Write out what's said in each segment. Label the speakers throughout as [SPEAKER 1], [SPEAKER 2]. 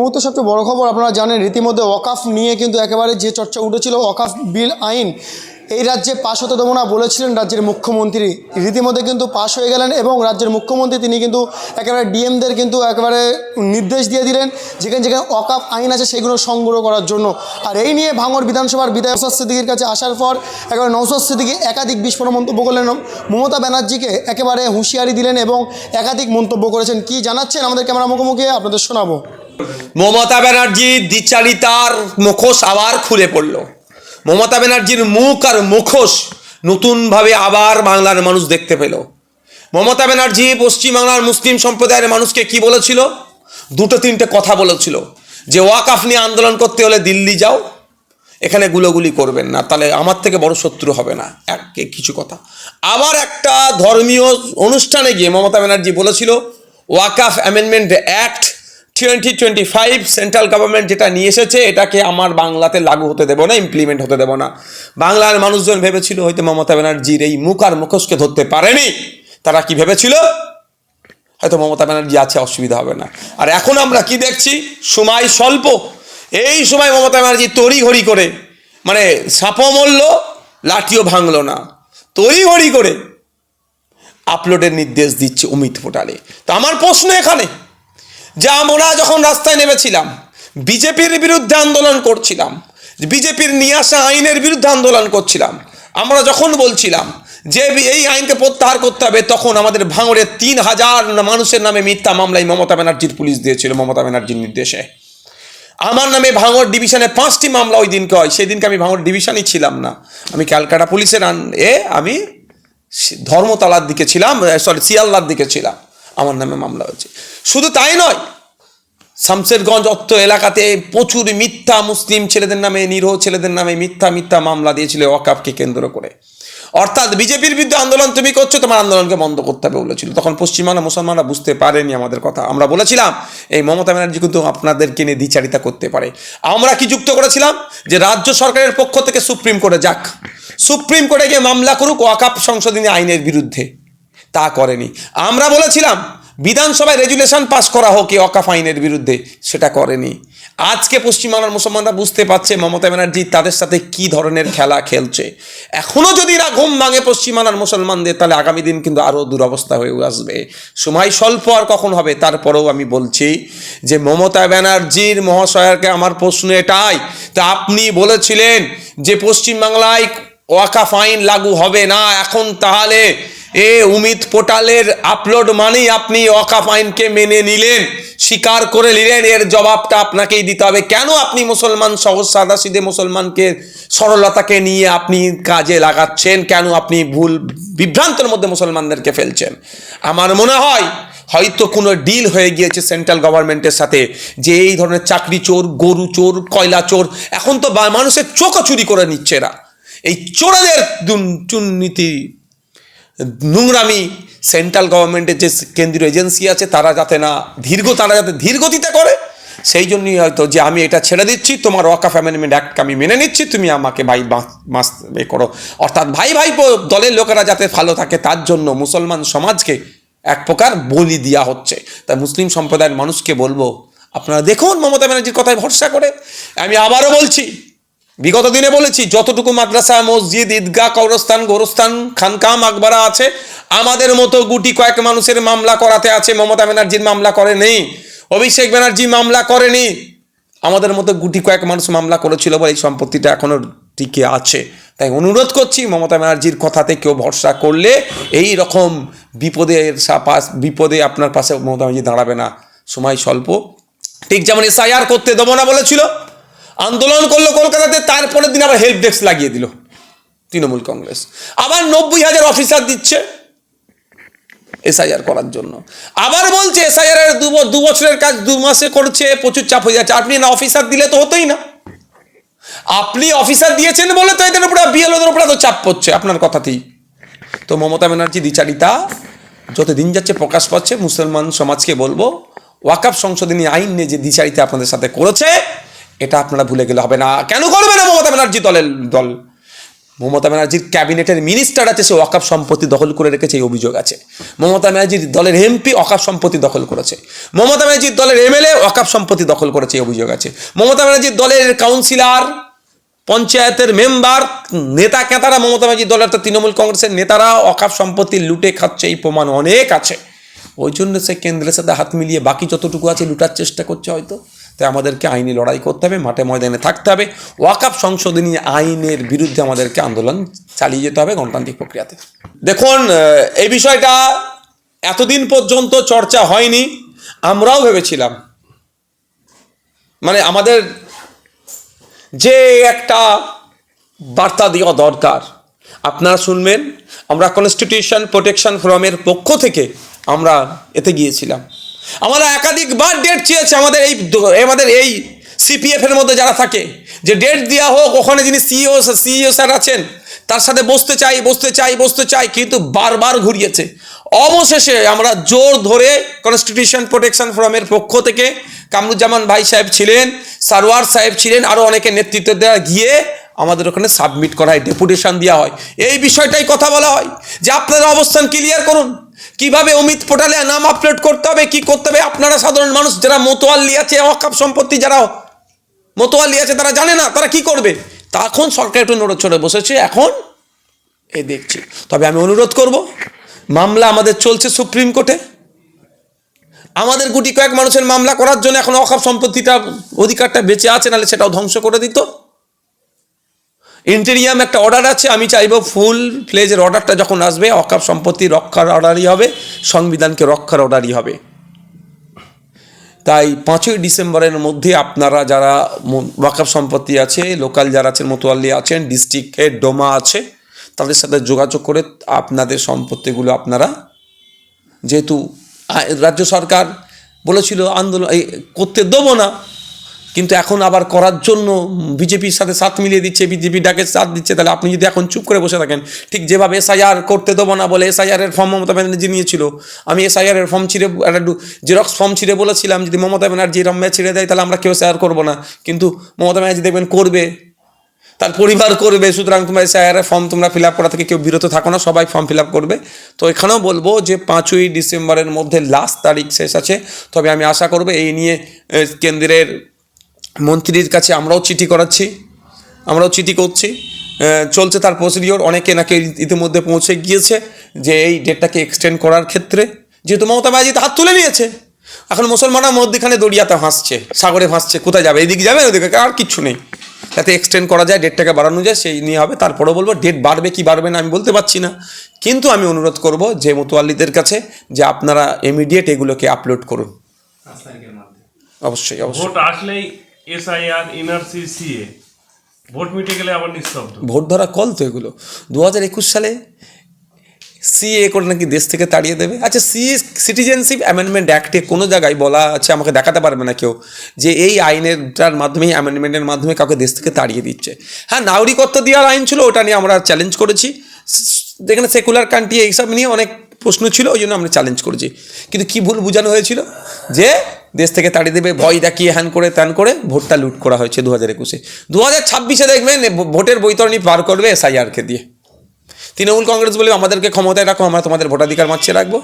[SPEAKER 1] মুহূর্তে সবচেয়ে বড় খবর আপনারা জানেন রীতিমধ্যে ওয়াকাফ নিয়ে কিন্তু একেবারে যে চর্চা উঠেছিল, ওয়াকাফ বিল আইন, এই রাজ্যে পাশ হতে দেবো না বলেছিলেন রাজ্যের মুখ্যমন্ত্রী। রীতিমধ্যে কিন্তু পাশ হয়ে গেলেন এবং রাজ্যের মুখ্যমন্ত্রী তিনি কিন্তু একেবারে ডিএমদের কিন্তু একেবারে নির্দেশ দিয়ে দিলেন, যেখানে যেখানে ওয়াকাফ আইন আছে সেগুলো সংগ্রহ করার জন্য। আর এই নিয়ে ভাঙড় বিধানসভার বিধায়ক নৌসাদ সিদ্দিকির কাছে আসার পর একেবারে নৌসাদ সিদ্দিকি একাধিক বিস্ফোরণ মন্তব্য করলেন মমতা ব্যানার্জিকে একেবারে হুঁশিয়ারি দিলেন এবং একাধিক মন্তব্য করেছেন। কি জানাচ্ছেন আমাদের ক্যামেরা মুখোমুখি আপনাদের শোনাবো।
[SPEAKER 2] মমতা ব্যানার্জির দ্বিচারিতার মুখোশ আবার খুলে পড়ল। মমতা ব্যানার্জির মুখ আর মুখোশ নতুনভাবে আবার বাংলার মানুষ দেখতে পেল। মমতা ব্যানার্জি পশ্চিমবাংলার মুসলিম সম্প্রদায়ের মানুষকে কি বলেছিল? দুটো তিনটে কথা বলেছিল। যে ওয়াকাফ নিয়ে আন্দোলন করতে হলে দিল্লি যাও, এখানে গুলোগুলি করবেন না, তাহলে আমার থেকে বড় শত্রু হবে না। এক কিছু কথা। আবার একটা ধর্মীয় অনুষ্ঠানে গিয়ে মমতা ব্যানার্জি বলেছিল, Waqf amendment act twenty twenty five central government যেটা নিয়ে এসেছে, এটাকে আমার বাংলাতে লাগু হতে দেবো না ইমপ্লিমেন্ট হতে দেবো না। বাংলার মানুষজন ভেবেছিল হয়তো মমতা ব্যানার্জির এই মুখ আর মুখোশকে ধরতে পারেনি। তারা কি ভেবেছিল? হয়তো মমতা ব্যানার্জি আছে, অসুবিধা হবে না। আর এখন আমরা কি দেখছি? সময় স্বল্প। এই সময় মমতা ব্যানার্জি তড়িঘড়ি করে মানে সাপও মরল, লাঠিও ভাঙলো না। তড়িঘড়ি করে আপলোডের নির্দেশ দিচ্ছে অমিত পোর্টালে তো আমার প্রশ্ন এখানে যে আমরা যখন রাস্তায় নেমেছিলাম, বিজেপির বিরুদ্ধে আন্দোলন করছিলাম, বিজেপির নিয়ে আসা আইনের বিরুদ্ধে আন্দোলন করছিলাম, আমরা যখন বলছিলাম যে এই আইনকে প্রত্যাহার করতে হবে, তখন আমাদের ভাঙড়ের তিন হাজার মানুষের নামে মিথ্যা মামলায় মমতা ব্যানার্জির পুলিশ দিয়েছিল, মমতা ব্যানার্জির নির্দেশে। আমার নামে ভাঙড় ডিভিশনে পাঁচটি মামলা ওই দিনকে হয় সেই দিনকে আমি ভাঙড় ডিভিশনই ছিলাম না। আমি ক্যালকাটা পুলিশের আন- এ আমি ধর্মতলার দিকে ছিলাম সরি শিয়ালদার দিকে ছিলাম। আমার নামে মামলা হয়েছে। শুধু তাই নয় শামশেরগঞ্জ অত্ত এলাকাতে প্রচুর মিথ্যা মুসলিম ছেলেদের নামে, নিরহ ছেলেদের নামে মিথ্যা মিথ্যা মামলা দিয়েছিল ওয়াকাফকে কেন্দ্র করে। অর্থাৎ বিজেপির বিরুদ্ধে আন্দোলন তুমি করছ, তোমার আন্দোলনকে বন্ধ করতে হবে বলেছিল। তখন পশ্চিমবাংলা মুসলমানরা বুঝতে পারেনি আমাদের কথা। আমরা বলেছিলাম, এই মমতা ব্যানার্জি কিন্তু আপনাদেরকে নিয়ে দ্বিচারিতা করতে পারে। আমরা কি যুক্ত করেছিলাম? যে রাজ্য সরকারের পক্ষ থেকে সুপ্রিম কোর্টে যাক। সুপ্রিম কোর্টে গিয়ে মামলা করুক ওয়াকাপ সংশোধনী আইনের বিরুদ্ধে। তা করেনি। আমরা বলেছিলাম, বিধানসভায় রেজুলেশন পাস করা হোক অকাফ আইনের বিরুদ্ধে, সেটা করেনি। আজকে পশ্চিমবাংলার মুসলমানরা বুঝতে পারছে, মমতা ব্যানার্জি তাদের সাথে কি ধরনের খেলা খেলছে। এখনও যদি এরা ঘুম ভাঙে পশ্চিমবাংলার মুসলমানদের, তাহলে আগামী দিন কিন্তু আরও দুরবস্থা হয়ে আসবে। সময় স্বল্প আর কখন হবে, তারপরেও আমি বলছি যে মমতা ব্যানার্জির মহাশয়কে আমার প্রশ্ন এটাই। তা আপনি বলেছিলেন যে পশ্চিমবাংলায় ওয়াকাফ আইন লাগু হবে না, এখন তাহলে এ উমিত পোর্টালের আপলোড মানেই আপনি ওয়াকাফ আইনকে মেনে নিলেন, স্বীকার করে নিলেন, এর জবাবটা আপনাকেই দিতে হবে। কেন আপনি মুসলমান সহজ সাদা সিধে মুসলমানকে, সরলতাকে নিয়ে আপনি কাজে লাগাচ্ছেন? কেন আপনি ভুল বিভ্রান্তের মধ্যে মুসলমানদেরকে ফেলছেন? আমার মনে হয়, হয়তো কোনো ডিল হয়ে গিয়েছে সেন্ট্রাল গভর্নমেন্টের সাথে, যে এই ধরনের চাকরি চোর, গরু চোর, কয়লা চোর, এখন তো মানুষের চোখও চুরি করে নিচ্ছে এরা। এই চোরাদের দুর্ন- দুর্নীতি নোংরামি সেন্ট্রাল গভর্নমেন্টের যে কেন্দ্রীয় এজেন্সি আছে, তারা যাতে না ধীর্ঘ তারা যাতে ধীরগতিতে করে সেই জন্যই হয়তো যে আমি এটা ছেড়ে দিচ্ছি, তোমার ওয়াকাফ অ্যামেন্ডমেন্ট অ্যাক্টকে আমি মেনে নিচ্ছি, তুমি আমাকে ভাই মাস এ করো। অর্থাৎ ভাই ভাই দলের লোকেরা যাতে ভালো থাকে, তার জন্য মুসলমান সমাজকে এক প্রকার বলি দেওয়া হচ্ছে। তাই মুসলিম সম্প্রদায়ের মানুষকে বলব, আপনারা দেখুন মমতা ব্যানার্জির কথায় ভরসা করে। আমি আবারও বলছি বিগত দিনে বলেছি, যতটুকু মাদ্রাসা, মসজিদ, ঈদগাহ, কবরস্থান, গোরস্থান খানকা মাকবারা আছে, আমাদের মতো গুটি কয়েক মানুষের মামলা করাতে আছে, মমতা ব্যানার্জির মামলা করে নেই, অভিষেক ব্যানার্জি মামলা করেনি আমাদের মতো গুটি কয়েক মানুষ মামলা করেছিল বলে এই সম্পত্তিটা এখনও টিকে আছে। তাই অনুরোধ করছি, মমতা ব্যানার্জির কথাতে কেউ ভরসা করলে এই রকম বিপদের পাশ, বিপদে আপনার পাশে মমতা ব্যানার্জি দাঁড়াবে না। সময় স্বল্প। ঠিক যেমন এসআইআর করতে দেবো না বলেছিল আন্দোলন করল কলকাতাতে, তারপরের দিন আবার হেল্প ডেস্ক লাগিয়ে দিল তৃণমূল কংগ্রেস। আবার নব্বই হাজার অফিসার দিচ্ছে এসআইআর করার জন্য। আবার বলছে এসআইআর এর দু বছরের কাজ দু মাসে করছে, প্রচুর চাপ হয়ে যাচ্ছে। আপনি না অফিসার দিলে তো হতোই না। আপনি অফিসার দিয়েছেন বলে তো এদের উপরে বিএলওদের উপরে তো চাপ পড়ছে। আপনার কথাতেই। তো মমতা ব্যানার্জি, দ্বিচারিতা যত দিন যাচ্ছে প্রকাশ পাচ্ছে, মুসলমান সমাজকে বলব ওয়াকাফ সংশোধনী আইন নিয়ে যে দ্বিচারিতা আপনাদের সাথে করেছে এটা আপনারা ভুলে গেলে হবে না। কেন করবে না মমতা ব্যানার্জি দলের দল? মমতা ব্যানার্জির ক্যাবিনেটের মিনিস্টার আছে, সে ওয়াকাফ সম্পত্তি দখল করে রেখেছে, এই অভিযোগ আছে। মমতা ব্যানার্জির দলের এমপি ওয়াকাফ সম্পত্তি দখল করেছে। মমতা ব্যানার্জির দলের এমএলএ ওয়াকাফ সম্পত্তি দখল করেছে, এই অভিযোগ আছে। মমতা ব্যানার্জির দলের কাউন্সিলর, পঞ্চায়েতের মেম্বার, নেতা কেতারা মমতা ব্যানার্জির দলের তৃণমূল কংগ্রেসের নেতারা অকাপ সম্পত্তি লুটে খাচ্ছে, এই প্রমাণ অনেক আছে। ওই জন্য সে কেন্দ্রের সাথে হাত মিলিয়ে বাকি যতটুকু আছে লুটার চেষ্টা করছে হয়তো। তাই আমাদেরকে আইনি লড়াই করতে হবে, মাঠে ময়দানে থাকতে হবে। ওয়াকাপ সংশোধনী আইনের বিরুদ্ধে আমাদেরকে আন্দোলন চালিয়ে যেতে হবে গণতান্ত্রিক প্রক্রিয়াতে। দেখুন এই বিষয়টা এতদিন পর্যন্ত চর্চা হয়নি, আমরাও ভেবেছিলাম। মানে আমাদের যে একটা বার্তা দেওয়া দরকার, আপনারা শুনবেন, আমরা কনস্টিটিউশন প্রোটেকশন ফোরামের পক্ষ থেকে আমরা এতে গিয়েছিলাম। আমরা একাধিকবার ডেট চেয়েছি আমাদের এই আমাদের এই সিপিএফ এর মধ্যে যারা থাকে, যে ডেট দেওয়া হোক, ওখানে যিনি সিইও সিইও স্যার আছেন, তার সাথে বসতে চাই বসতে চাই বসতে চাই, কিন্তু বারবার ঘুরিয়েছে। অবশেষে আমরা জোর ধরে কনস্টিটিউশন প্রোটেকশন ফোরামের পক্ষ থেকে কামরুজ্জামান ভাই সাহেব ছিলেন সারওয়ার সাহেব ছিলেন আরও অনেকে নেতৃত্ব দেওয়া গিয়ে আমাদের ওখানে সাবমিট করা হয় ডেপুটেশন দেওয়া হয়। এই বিষয়টাই কথা বলা হয়। যে আপনারা অবস্থান ক্লিয়ার করুন। কীভাবে অমিত পোর্টালে নাম আপলোড করতে হবে, কি করতে হবে? আপনারা সাধারণ মানুষ যারা মোতোয়াল্লি আছে, অকাপ সম্পত্তি যারা মোতোয়াল্লি আছে, তারা জানে না, তারা কি করবে? তখন সরকার একটু নড়ে বসেছে, এখন এই দেখছি। তবে আমি অনুরোধ করব, মামলা আমাদের চলছে সুপ্রিম কোর্টে। আমাদের গুটি কয়েক মানুষের মামলা করার জন্য এখন অকাপ সম্পত্তিটা, অধিকারটা বেঁচে আছে, নাহলে সেটাও ধ্বংস করে দিত। ইন্টেরিয়াম একটা অর্ডার আছে, আমি চাইব ফুল ফ্লেজের অর্ডারটা যখন আসবে, অকাপ সম্পত্তি রক্ষার অর্ডারই হবে, সংবিধানকে রক্ষার অর্ডারই হবে। তাই পাঁচই ডিসেম্বরের মধ্যে আপনারা যারা ওয়াকাপ সম্পত্তি আছে লোকাল যারা আছেন, মতোয়াল্লি আছেন ডিস্ট্রিক্টের ডোমা আছে, তাদের সাথে যোগাযোগ করে আপনাদের সম্পত্তিগুলো আপনারা যেহেতু রাজ্য সরকার বলেছিল আন্দোলন করতে দেবো না কিন্তু এখন আবার করার জন্য বিজেপির সাথে সাথ মিলিয়ে দিচ্ছে, বিজেপি ডাকে সাথ দিচ্ছে, তাহলে আপনি যদি এখন চুপ করে বসে থাকেন, ঠিক যেভাবে এসআইআর করতে দেবো না বলে এসআইআর এর ফর্ম মমতা ব্যানার্জি নিয়েছিল, আমি এসআইআর এর ফর্ম ছিঁড়ে, একটা জেরক্স ফর্ম ছিঁড়ে বলেছিলাম, যদি মমতা ব্যানার্জি এরম ছিঁড়ে দেয়, তাহলে আমরা কেউ শেয়ার করব না। কিন্তু মমতা ব্যানার্জি দেখবেন করবে, তার পরিবার করবে, সুতরাং তোমরা এসআইআর ফর্ম তোমরা ফিল আপ করা থেকে কেউ বিরত থাকো না, সবাই ফর্ম ফিল আপ করবে। তো এখানেও বলব যে পাঁচই ডিসেম্বরের মধ্যে লাস্ট তারিখ শেষ আছে, তবে আমি আশা করব এই নিয়ে কেন্দ্রের মন্ত্রীর কাছে আমরাও চিঠি করাচ্ছি আমরাও চিঠি করছি। চলছে তার প্রসিডিওর অনেকে নাকি ইতিমধ্যে পৌঁছে গিয়েছে যে এই ডেটটাকে এক্সটেন্ড করার ক্ষেত্রে। যেহেতু মমতা ব্যানার্জি হাত তুলে নিয়েছে। এখন মুসলমানরা মধ্যখানে দড়িয়াতে হাসছে সাগরে ভাসছে কোথায় যাবে? এইদিকে যাবে ওদিকে আর কিচ্ছু নেই। যাতে এক্সটেন্ড করা যায় ডেটটাকে বাড়ানো যায় সেই নিয়ে হবে। তারপরেও বলব ডেট বাড়বে কি বাড়বে না আমি বলতে পারছি না। কিন্তু আমি অনুরোধ করব যে মতোয়াল্লিদের কাছে যে আপনারা ইমিডিয়েট এগুলোকে আপলোড করুন। অবশ্যই অবশ্যই।
[SPEAKER 3] আসলেই এসআইআর এনআরসি সিএ ভোট মিটে গেলে আবার নিস্তব্ধ।
[SPEAKER 2] ভোট ধরা কল তো এগুলো। দু হাজার একুশ সালে সিএ করে নাকি দেশ থেকে তাড়িয়ে দেবে। আচ্ছা সি সিটিজেনশিপ অ্যামেন্ডমেন্ট অ্যাক্টে কোনো জায়গায় বলা আছে, আমাকে দেখাতে পারবে না কেউ, যে এই আইনেরটার মাধ্যমে অ্যামেন্ডমেন্টের মাধ্যমে কাউকে দেশ থেকে তাড়িয়ে দিচ্ছে। হ্যাঁ নাগরিকত্ব দেওয়ার আইন ছিল, ওটা নিয়ে আমরা চ্যালেঞ্জ করেছি। যেখানে সেকুলার কান্ট্রি এইসব নিয়ে অনেক প্রশ্ন ছিল, ওই জন্য আমরা চ্যালেঞ্জ করেছি। কিন্তু কি ভুল বোঝানো হয়েছিল? যে দেশ থেকে তাড়িয়ে দেবে, ভয় দেখিয়ে হ্যান করে ত্যান করে ভোটটা লুট করা হয়েছে দু হাজার একুশে। দু হাজার ছাব্বিশে দেখবেন ভোটের বৈতরণী পার করবে এসআইআরকে দিয়ে। তৃণমূল কংগ্রেস বলে, আমাদেরকে ক্ষমতায় রাখো, আমরা তোমাদের ভোটাধিকার মারছে রাখব।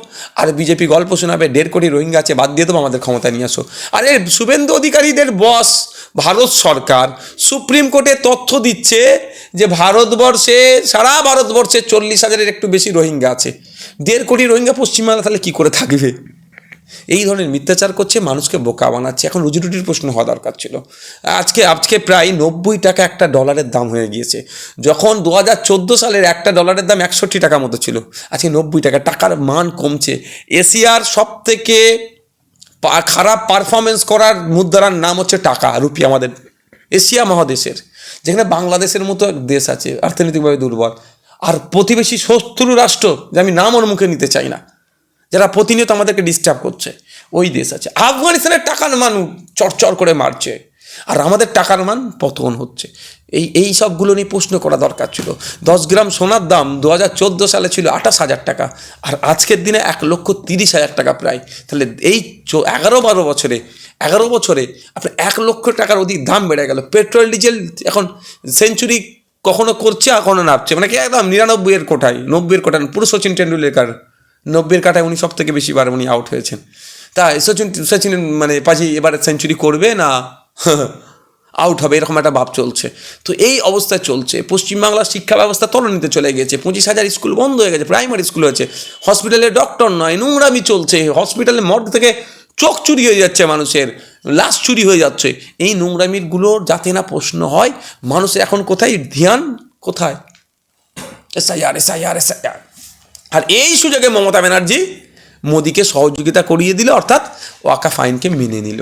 [SPEAKER 2] আর বিজেপি গল্প শোনাবে, দেড় কোটি রোহিঙ্গা আছে, বাদ দিয়ে দেবো, আমাদের ক্ষমতায় নিয়ে আসো। আরে শুভেন্দু অধিকারীদের বস, ভারত সরকার, সুপ্রিম কোর্টে তথ্য দিচ্ছে যে ভারতবর্ষে, সারা ভারতবর্ষে চল্লিশ হাজারের একটু বেশি রোহিঙ্গা আছে। দেড় কোটি রোহিঙ্গা পশ্চিমবাংলা তাহলে কী করে থাকবে? এই ধরনের মিথ্যাচার করছে, মানুষকে বোকা বানাচ্ছে। এখন রুজি রুটির প্রশ্ন হওয়া দরকার ছিল। আজকে আজকে প্রায় নব্বই টাকা একটা ডলারের দাম হয়ে গিয়েছে। যখন দু হাজার চোদ্দ সালের একটা ডলারের দাম একষট্টি টাকা মতো ছিল। আজকে নব্বই টাকা, টাকার মান কমছে। এশিয়ার সব থেকে খারাপ পারফরমেন্স করার মুদ্রার নাম হচ্ছে টাকা, রুপি আমাদের। এশিয়া মহাদেশের, যেখানে বাংলাদেশের মতো এক দেশ আছে, অর্থনৈতিকভাবে দুর্বল। আর প্রতিবেশী শত্রু রাষ্ট্র, যে আমি নাম ওর মুখে নিতে চাই না। যারা প্রতিনিয়ত আমাদেরকে ডিস্টার্ব করছে, ওই দেশ আছে। আফগানিস্তানের টাকার মান চরচর করে মারছে। আর আমাদের টাকার মান পতন হচ্ছে। এই এই সবগুলো নিয়ে প্রশ্ন করা দরকার ছিল। দশ গ্রাম সোনার দাম দু হাজার চোদ্দ সালে ছিল আঠাশ হাজার টাকা, আর আজকের দিনে এক লক্ষ তিরিশ হাজার টাকা প্রায়। তাহলে এই এগারো বারো বছরে, এগারো বছরে আপনার এক লক্ষ টাকার অধিক দাম বেড়ে গেল। পেট্রোল, ডিজেল এখন সেঞ্চুরি কখনো করছে আর কখনো নামছে মানে কি একদম নিরানব্বইয়ের কোঠায়, নব্বইয়ের কোঠায়, পুরো সচিন টেন্ডুলকার নব্বইয়ের কাটায় উনি সব থেকে বেশি বার উনি আউট হয়েছেন। তাই সচিন সচিন মানে পাজি এবারে সেঞ্চুরি করবে না? আউট হবে, এরকম একটা ভাব চলছে। তো এই অবস্থায় চলছে। পশ্চিমবাংলার শিক্ষা ব্যবস্থা তলানিতে চলে গেছে পঁচিশ হাজার স্কুল বন্ধ হয়ে গেছে প্রাইমারি স্কুল হয়েছে। হসপিটালে ডক্টর নয়, নোংরামি চলছে। হসপিটালে মর্গ থেকে চোখ চুরি হয়ে যাচ্ছে মানুষের, লাশ চুরি হয়ে যাচ্ছে। এই নোংরামিরগুলোর যাতে না প্রশ্ন হয়, মানুষের এখন কোথায়? ধ্যান কোথায়? এসআইআর এসআইআর এসআইআর আর এই সুযোগে মমতা ব্যানার্জি মোদিকে সহযোগিতা করিয়ে দিল অর্থাৎ ওয়াকা ফাইনকে মেনে নিল।